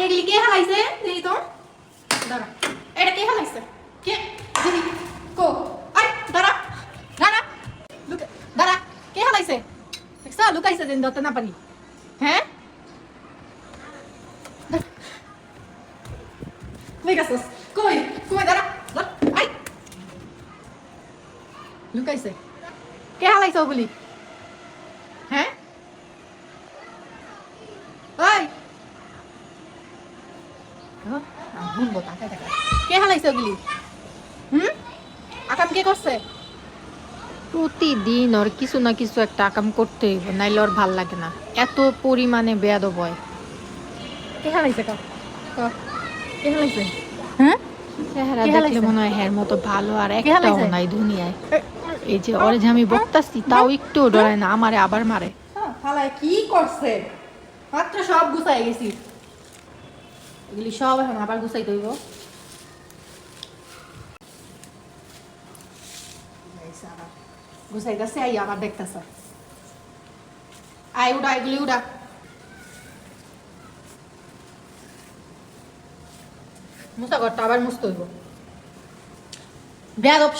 এগুলি কে হালাইছে দেখি তো দাঁড়া এটা কে হালাইছে কে দিদি কো আই দাঁড়া দাঁড়া দাঁড়া কে হালাইছে দেখছা লুকাইছে যেন ধরতে না পারি হ্যাঁ গেছস কই কই লুকাইছে কে হালাইছে ওগুলি হ্যাঁ ওই আমি শুনব তাকায় তাকায়। কে হালাইছে ওগুলি? হুম? আকাম কে করছে? প্রতিদিন ওর কিছু না কিছু একটা আকাম করতে হইব নাইলে ওর ভালো লাগে না। এত পরিমাণে বেয়াদব হয়। কে হালাইছে কা কা কে হালাইছে? হ্যাঁ? চেহারা দেখলে মনে হয় হ্যার মতো ভালো আর একটাও নাই দুনিয়ায়। এই যে ওরে যে আমি বকতাছি তাও একটু ডরায় না আমারে আবার মারে। হ্যাঁ, হালায় কি করছে? মাত্র সব গুছাই গেছি। এগুলি সব এখন আবার গুছাই দইব গুছাই গেছে আই আবার দেখতেছে। আই উড়া এগুলি উড়া। মুসা ঘরটা আবার মুছতে হইব।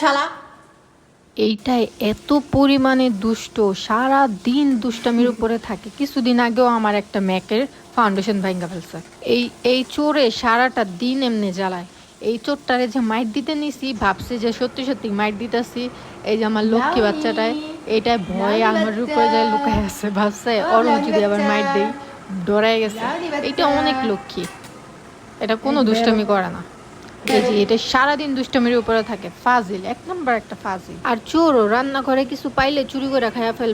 শালা এইটাই এত পরিমাণে দুষ্ট সারা দিন দুষ্টামির উপরে থাকে। কিছুদিন আগেও আমার একটা ম্যাকের ফাউন্ডেশন ভাঙ্গা ফেলছে। এই এই চোরে সারাটা দিন এমনি জ্বালায়। এই চোরটারে যে মাইট দিতে নিছি ভাবছি যে সত্যি সত্যি মাইট দিতেছি। এই যে আমার লক্ষ্মী বাচ্চাটায় এইটাই ভয়ে আমার উপরে যায় লুকায় আছে ভাবছে ওর যদি আবার মাইট দেই ডরাই গেছে। এটা অনেক লক্ষ্মী। এটা কোনো দুষ্টামি করে না। যে এটা সারাদিন দুষ্টমির উপরে থাকে, ফাজিল, এক নম্বর একটা ফাজিল। আর চোরও রান্না করে কিছু পাইলে চুরি করে খাইয়া ফেল